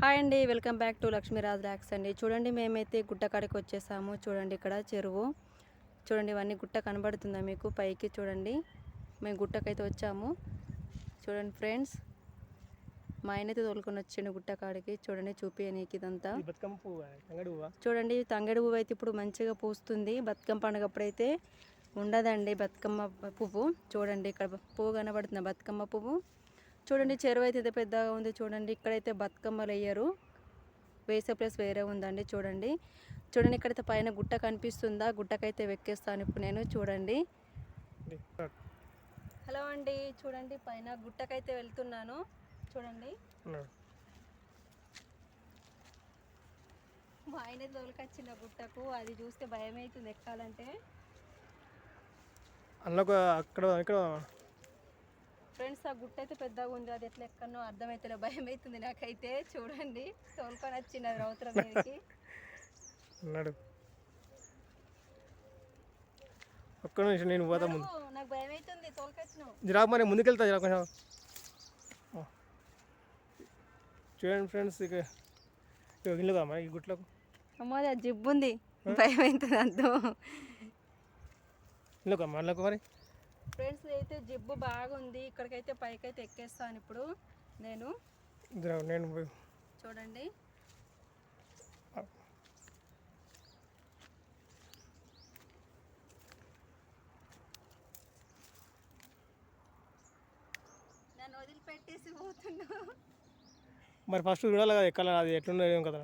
Hi అండి welcome back to Lakshmiraj ల్యాక్స్ అండి. చూడండి మేమైతే గుట్టకాడికి వచ్చేసాము. చూడండి ఇక్కడ చెరువు. చూడండి ఇవన్నీ గుట్ట కనబడుతుందా మీకు? పైకి చూడండి. మేము గుట్టకైతే వచ్చాము. చూడండి ఫ్రెండ్స్ మా ఆయన అయితే తోలుకొని వచ్చిండు గుట్టకాడికి చూడండి చూపించనీకి ఇదంతా. చూడండి తంగడి పువ్వు అయితే ఇప్పుడు మంచిగా పూస్తుంది. బతుకమ్మ పండుగ అప్పుడైతే ఉండదండి బతుకమ్మ పువ్వు. చూడండి ఇక్కడ పువ్వు కనబడుతుంది? బతుకమ్మ పువ్వు. చూడండి చెరువు అయితే ఇంత పెద్దగా ఉంది చూడండి. ఇక్కడైతే బతుకమ్మలు వేయరు. వేసే ప్లేస్ వేరే ఉందండి చూడండి. చూడండి ఇక్కడైతే పైన గుట్ట కనిపిస్తుందా? గుట్టకైతే వెక్కేస్తాను ఇప్పుడు నేను చూడండి. హలో అండి చూడండి పైన గుట్టకైతే వెళ్తున్నాను. చూడండి. మా ఆయన తోలుకొచ్చిన గుట్టకు. అది చూస్తే భయం అవుతుంది ఎక్కాలంటే. అందులో అక్కడ ఇక్కడ ఫ్రెండ్స్ ఆ గుట్ట అయితే పెద్దగా ఉంది. అది ఎట్లా ఎక్కడనో అర్థమైతే భయం అవుతుంది నాకైతే. చూడండి తోలుకొని వచ్చింది అది రౌతరం మీదకి. ఉన్నాడు ఒక్క నిమిషం నేను పోతా ముందు. నాకు భయం అవుతుంది తోలుకొచ్చినావు జరా మరి ముందుకెళ్తా జరా కొంచెం. చూడండి ఫ్రెండ్స్ ఇక ఇక ఇల్లుగా మరి ఈ గుట్లకు అమ్మో అది జిబ్బు ఉంది భయం అవుతుంది అంతో ఇల్లుగా మళ్ళీ మరి. ఫ్రెండ్స్ అయితే జిబ్బు బాగుంది. ఇక్కడికైతే పైకైతే ఎక్కేస్తాను ఇప్పుడు నేను. నేను చూడండి. నన్ను వదిలిపెట్టేసి పోతున్నా. మరి ఫస్ట్ చూడాలి కదా ఎక్కాలి అది ఎట్లున్నది ఏం కదా.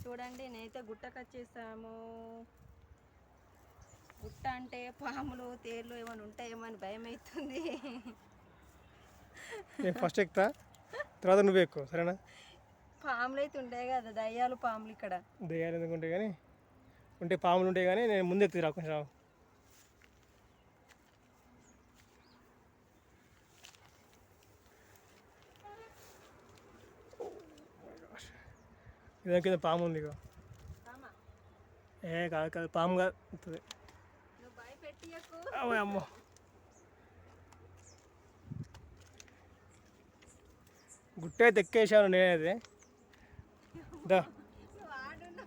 చూడండి నేనైతే గుట్టకు వచ్చేసాము గుట్ట అంటే పాములు తేళ్ళు ఏమైనా ఉంటాయేమో అని భయం అవుతుంది నేను ఫస్ట్ ఎక్కుతా. తర్వాత నువ్వు ఎక్కువ సరేనా? పాములు అయితే ఉంటాయి కదా దయ్యాలు పాములు ఇక్కడ. దెయ్యాలు ఎందుకు ఉంటాయి కానీ? ఉంటే పాములు ఉంటాయి కానీ నేను ముందు ఎక్కుతురా కొంచెం ఇదే కింద పాము ఉంది ఇక ఏ కాదు కాదు పాము కాదు ఉంటుంది. అమ్మో అమ్మో. గుట్ట అయితే ఎక్కేసాను నేనైతే. దా.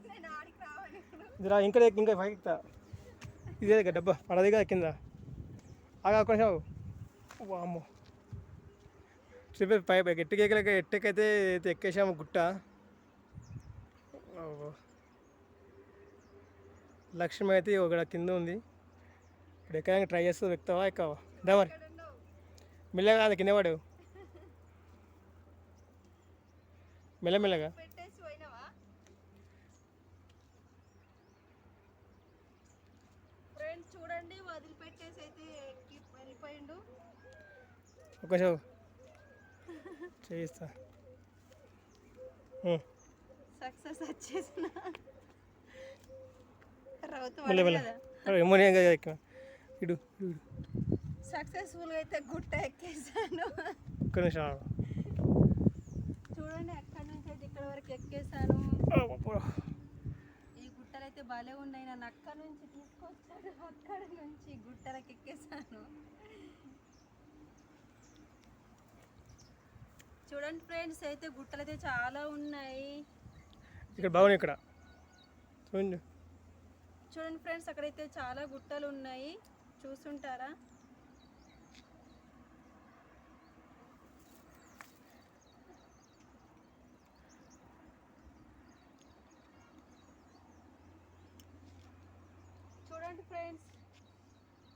నేను ఇదిరా ఇంకా ఇంకా పైకెక్తా ఇదే దగ్గర డబ్బా పడది కదా కింద. అలా కొంచెం అమ్మో. చెప్పే పై పై ఎట్టుకి ఎక్కలేక ఎట్టకైతే అయితే ఎక్కేసాము గుట్ట లక్ష్మి అయితే ఒక కింద ఉంది. ఇప్పుడు ఎక్కడానికి ట్రై చేస్తూ ఎక్కుతావా ఎక్కవా? ఉన్నావు మెల్లగా కాదు కింద పడు. మెల్లమెల్లగా చూడండి వదిలిపెట్టేసి అయితే చేయిస్తా. సక్సెస్ వచ్చేసిన. కదా. ఏమో నేను ఎక్కిన. ఇడు. సక్సెస్ఫుల్గా అయితే గుట్ట ఎక్కేసాను. ఒక్క నిమిషం. చూడండి అక్కడి నుంచి అయితే ఇక్కడ వరకు ఎక్కేసాను. ఈ గుట్టలు అయితే భలే ఉన్నాయి. నన్ను అక్కడి నుంచి తీసుకొచ్చాడు అక్కడి నుంచి గుట్టలకు ఎక్కేసాను. చూడండి ఫ్రెండ్స్ అయితే గుట్టలు అయితే చాలా ఉన్నాయి. ఇక్కడ బాగున్నాయి ఇక్కడ. చూడండి. చూడండి ఫ్రెండ్స్ అక్కడైతే చాలా గుట్టలు ఉన్నాయి. చూసుంటారా? చూడండి ఫ్రెండ్స్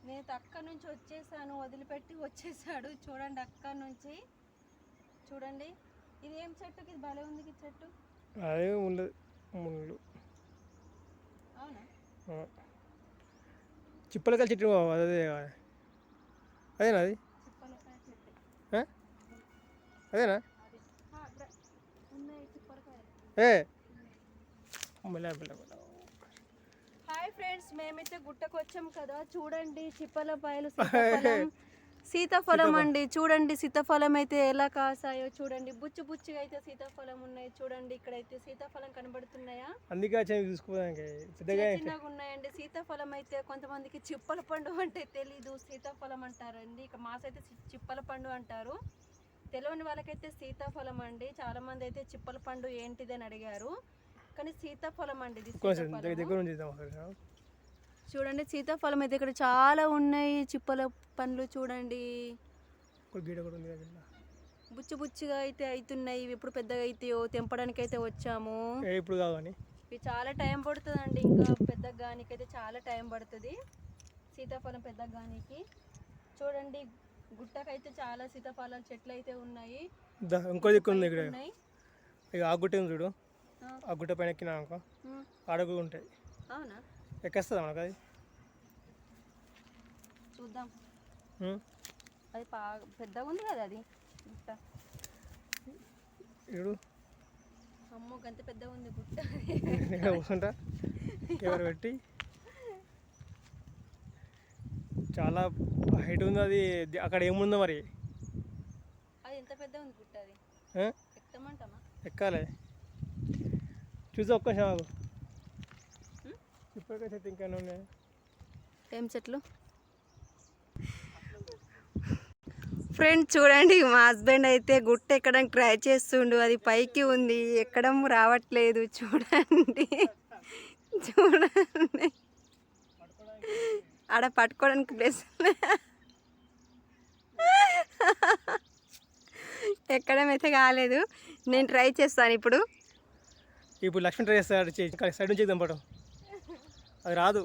నేను అక్కడి నుంచి వచ్చేసాను వదిలిపెట్టి వచ్చేసాడు. చూడండి అక్కడి నుంచి. చూడండి ఇది ఏం చెట్టుకి ఇది భలే ఉంది ఈ చెట్టు. అదే ఉండదు ముళ్ళు. అవునా? ఆ. చిప్పలకాయ చెట్టు అదే అదేనా అది? అదేనా చిప్పలకాయలు ఏ. హాయ్ ఫ్రెండ్స్ మేమైతే గుట్టకు వచ్చాం కదా చూడండి చిప్పల పాయలు సీతాఫలం అండి. చూడండి సీతాఫలం అయితే ఎలా కాసాయో చూడండి. బుచ్చు బుచ్చిగా అయితే సీతాఫలం ఉన్నాయి. చూడండి ఇక్కడైతే సీతాఫలం కనబడుతున్నాయా? అందుకే చూసుకోవడానికి చిన్నగా ఉన్నాయండి. సీతాఫలం అయితే కొంతమందికి చిప్పల పండు అంటే తెలీదు. సీతాఫలం అంటారండి. ఇక మాసైతే చిప్పల పండు అంటారు. తెలియని వాళ్ళకైతే సీతాఫలం అండి. చాలా మంది అయితే చిప్పల పండు ఏంటిది అని అడిగారు. కానీ సీతాఫలం అండి చూడండి సీతాఫలం అయితే ఇక్కడ చాలా ఉన్నాయి. చిప్పల పండ్లు చూడండి. బుచ్చి బుచ్చిగా అయితే అవుతున్నాయి ఇవి ఎప్పుడు పెద్దగా అవుతాయో తెంపడానికి అయితే వచ్చాము ఇప్పుడు అని. ఇవి చాలా టైం పడుతుందండి. ఇంకా పెద్దగా గానికి అయితే చాలా టైం పడుతుంది. సీతాఫలం పెద్దగా గానికి. చూడండి గుట్టకైతే చాలా సీతాఫలాల చెట్లు అయితే ఉన్నాయి ఇంకో దిక్కు ఉంది ఇక్కడ. ఉన్నాయి. ఇక ఆ గుట్ట చూడు. ఆ, గుట్ట పైన ఎక్కినా అనుకో. అడుగు ఉంటాయి. అవునా? ఎక్కేస్తుందా మనకు అది? చూద్దాం? అది బాగా పెద్దగా ఉంది కదా అది. గుట్ట. ఇడు అమ్మో గంత పెద్దగా ఉంది గుట్ట. కూర్చుంటా. ఎవరు పెట్టి? చాలా హైట్ ఉంది అది. అక్కడ ఏముందో మరి? అది ఎంత పెద్ద ఉంది గుట్ట అది? ఎక్కమంటామా? ఎక్కాలి. చూసా ఒక్క నిమిషం? ఉన్నాయి ఏం చెట్లు? ఫ్రెండ్ చూడండి మా హస్బెండ్ అయితే గుట్ట ఎక్కడానికి ట్రై చేస్తుండు. అది పైకి ఉంది ఎక్కడం రావట్లేదు చూడండి. చూడండి. ఆడ పట్టుకోవడానికి ప్లేస్ ఎక్కడం అయితే కాలేదు. నేను ట్రై చేస్తాను ఇప్పుడు. ఇప్పుడు లక్ష్మణ్ ట్రై చేస్తాడు సైడ్ నుంచి దింపడం అది రాదు.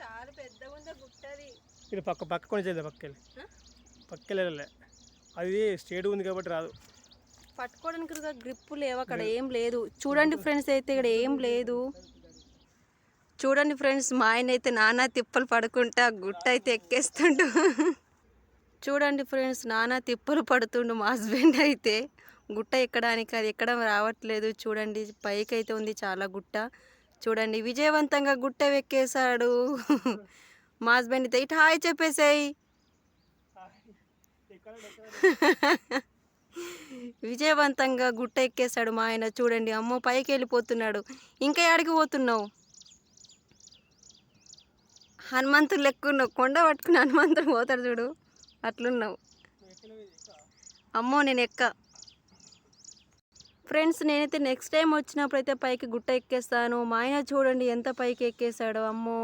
చాలా పెద్దగా ఉంది గుట్టది? ఇది పక్క పక్క కొని చేద్దాం పక్కకెళ్ళి పక్కకెళ్ళి వెళ్ళలే అది స్టేట్ ఉంది కాబట్టి రాదు. పట్టుకోవడానికి గ్రిప్ లేవు అక్కడ ఏం లేదు. చూడండి ఫ్రెండ్స్ అయితే ఇక్కడ ఏం లేదు. చూడండి ఫ్రెండ్స్ మా ఆయన అయితే నానా తిప్పలు పడుకుంటా గుట్ట అయితే ఎక్కేస్తుండు. చూడండి ఫ్రెండ్స్ నానా తిప్పలు పడుతుండు మా హస్బెండ్ అయితే. గుట్ట ఎక్కడానికి అది ఎక్కడం రావట్లేదు. చూడండి పైకి అయితే ఉంది చాలా గుట్ట. చూడండి విజయవంతంగా గుట్ట ఎక్కేశాడు మా హస్బెండ్ అయితే ఇటు హాయ్ చెప్పేసేయ్. విజయవంతంగా గుట్ట ఎక్కేశాడు మా ఆయన. చూడండి అమ్మో పైకి వెళ్ళిపోతున్నాడు. ఇంకా ఎక్కడికి పోతున్నావు? హనుమంతుడు లెక్కున్నావు. కొండ పట్టుకుని హనుమంతుడు పోతాడు చూడు. అట్లున్నావు. అమ్మో నేను ఎక్క. ఫ్రెండ్స్ నేనైతే నెక్స్ట్ టైం వచ్చినప్పుడు అయితే పైకి గుట్ట ఎక్కేస్తాను. మా ఆయన చూడండి ఎంత పైకి ఎక్కేసాడో అమ్మో.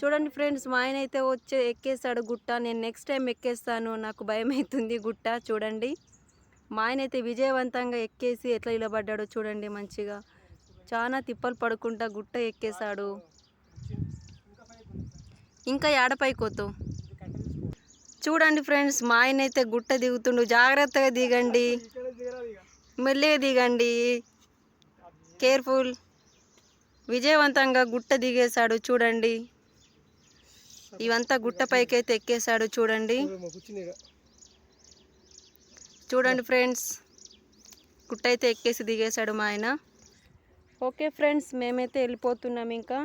చూడండి ఫ్రెండ్స్ మా ఆయన అయితే వచ్చే ఎక్కేసాడు గుట్ట. నేను నెక్స్ట్ టైం ఎక్కేస్తాను. నాకు భయం అవుతుంది గుట్ట చూడండి. మా ఆయన అయితే విజయవంతంగా ఎక్కేసి ఎట్లా నిలబడ్డాడో చూడండి మంచిగా. చాలా తిప్పలు పడుకుంటా గుట్ట ఎక్కేశాడు. ఇంకా ఏడపైకి పోతావు చూడండి ఫ్రెండ్స్ మా ఆయన అయితే గుట్ట దిగుతుండు. జాగ్రత్తగా దిగండి. మెల్లిగా దిగండి కేర్ఫుల్. విజయవంతంగా గుట్ట దిగేశాడు చూడండి. ఇవంతా గుట్ట పైకైతే ఎక్కేశాడు చూడండి. చూడండి ఫ్రెండ్స్. గుట్ట అయితే ఎక్కేసి దిగేశాడు మా ఆయన. ఓకే ఫ్రెండ్స్ మేమైతే వెళ్ళిపోతున్నాం ఇంకా.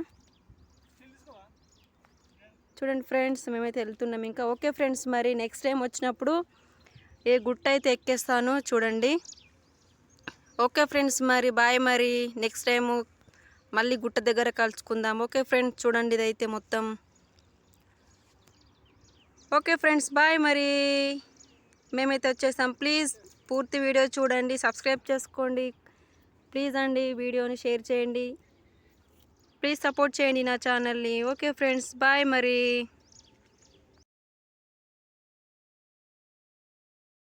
చూడండి ఫ్రెండ్స్ మేమైతే వెళ్తున్నాం ఇంకా. ఓకే ఫ్రెండ్స్ మరి నెక్స్ట్ టైం వచ్చినప్పుడు ఏ గుట్ట అయితే ఎక్కేస్తానో చూడండి. ఓకే ఫ్రెండ్స్ మరి బాయ్ మరి. నెక్స్ట్ టైము మళ్ళీ గుట్ట దగ్గర కలుసుకుందాం. ఓకే ఫ్రెండ్స్ చూడండి ఇదైతే మొత్తం. ఓకే ఫ్రెండ్స్ బాయ్ మరి. మేమైతే వచ్చేసాం. ప్లీజ్ పూర్తి వీడియో చూడండి సబ్స్క్రైబ్ చేసుకోండి. ప్లీజ్ అండి వీడియోని షేర్ చేయండి. ప్లీజ్ సపోర్ట్ చేయండి నా ఛానల్ని ఓకే ఫ్రెండ్స్ బాయ్ మరి.